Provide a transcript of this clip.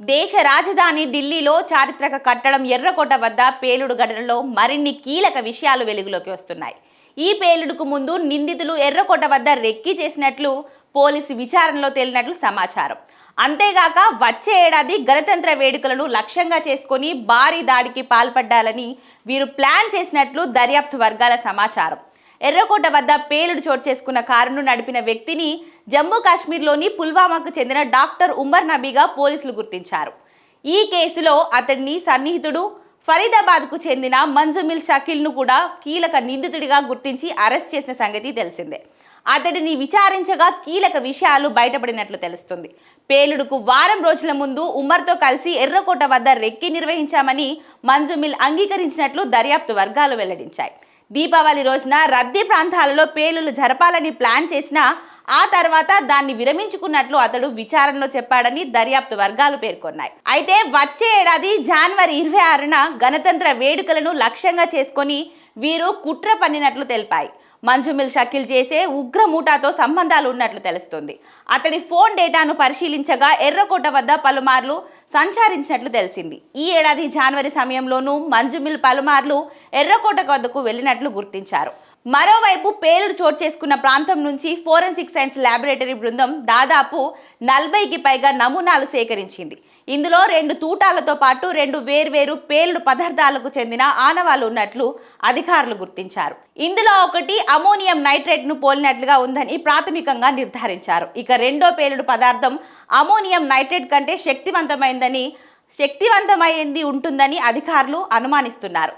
దేశ రాజధాని ఢిల్లీలో చారిత్రక కట్టడం ఎర్రకోట వద్ద పేలుడు ఘటనలో మరిన్ని కీలక విషయాలు వెలుగులోకి వస్తున్నాయి. ఈ పేలుడుకు ముందు నిందితులు ఎర్రకోట వద్ద రెక్కి చేసినట్లు పోలీసు విచారణలో తేలినట్లు సమాచారం. అంతేగాక వచ్చే ఏడాది గణతంత్ర వేడుకలను లక్ష్యంగా చేసుకొని భారీ దాడికి పాల్పడ్డాలని వీరు ప్లాన్ చేసినట్లు దర్యాప్తు వర్గాల సమాచారం. ఎర్రకోట వద్ద పేలుడు చోటు చేసుకున్న కారును నడిపిన వ్యక్తిని జమ్మూ కాశ్మీర్లోని పుల్వామాకు చెందిన డాక్టర్ ఉమర్ నబీగా పోలీసులు గుర్తించారు. ఈ కేసులో అతడిని సన్నిహితుడు ఫరీదాబాద్కు చెందిన మంజుమిల్ షకీల్ను కూడా కీలక నిందితుడిగా గుర్తించి అరెస్ట్ చేసిన సంగతి తెలిసిందే. అతడిని విచారించగా కీలక విషయాలు బయటపడినట్లు తెలుస్తుంది. పేలుడుకు వారం రోజుల ముందు ఉమర్తో కలిసి ఎర్రకోట వద్ద రెక్కి నిర్వహించామని మంజుమిల్ అంగీకరించినట్లు దర్యాప్తు వర్గాలు వెల్లడించాయి. దీపావళి రోజున రద్దీ ప్రాంతాలలో పేలులు జరపాలని ప్లాన్ చేసినా ఆ తర్వాత దాన్ని విరమించుకున్నట్లు అతడు విచారణలో చెప్పాడని దర్యాప్తు వర్గాలు పేర్కొన్నాయి. అయితే వచ్చే ఏడాది జనవరి ఇరవై ఆరున గణతంత్ర వేడుకలను లక్ష్యంగా చేసుకొని వీరు కుట్ర పన్నినట్లు తెలిపాయి. మంజుమిల్ షకీల్ చేసే ఉగ్ర మూటాతో సంబంధాలు ఉన్నట్లు తెలుస్తుంది. అతడి ఫోన్ డేటాను పరిశీలించగా ఎర్రకోట వద్ద పలుమార్లు సంచరించినట్లు తెలిసింది. ఈ ఏడాది జనవరి సమయంలోనూ మంజుమిల్ పలుమార్లు ఎర్రకోట వద్దకు వెళ్ళినట్లు గుర్తించారు. మరోవైపు పేలుడు చోటు చేసుకున్న ప్రాంతం నుంచి ఫోరెన్సిక్ సైన్స్ ల్యాబొరేటరీ బృందం దాదాపు నలభైకి పైగా నమూనాలు సేకరించింది. ఇందులో రెండు తూటాలతో పాటు రెండు వేర్వేరు పేలుడు పదార్థాలకు చెందిన ఆనవాళ్ళు ఉన్నట్లు అధికారులు గుర్తించారు. ఇందులో ఒకటి అమోనియం నైట్రేట్ను పోలినట్లుగా ఉందని ప్రాథమికంగా నిర్ధారించారు. ఇక రెండో పేలుడు పదార్థం అమోనియం నైట్రేట్ కంటే శక్తివంతమైందని శక్తివంతమైంది ఉంటుందని అధికారులు అనుమానిస్తున్నారు.